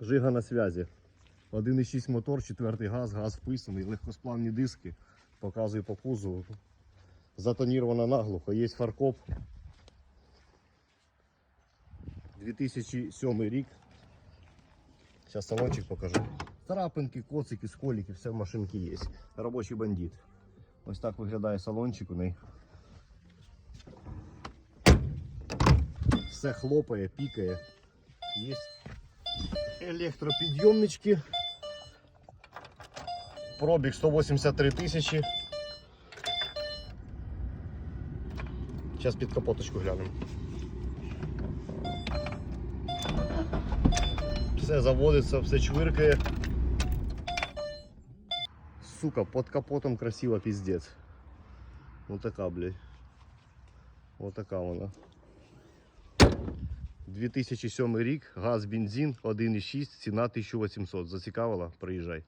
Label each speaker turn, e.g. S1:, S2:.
S1: Жига на связі. 1,6 мотор, четвертий газ, газ вписаний, легкосплавні диски. Показую по кузову. Затоніровано наглухо, є фаркоп. 2007 рік. Зараз салончик покажу. Царапинки, коцики, сколики, все в машинці є. Робочий бандит. Ось так виглядає салончик у неї. Все хлопає, пікає. Є електропідйомнички. Пробіг 183 тисячі. Зараз під капоточку глянемо. Все заводиться, все чвиркає. Сука, под капотом красиво пиздец. Вот така, блядь. Вот така вона. 2007 рік, газ, бензин, 1,6, ціна 1800. Зацікавила? Приїжджай.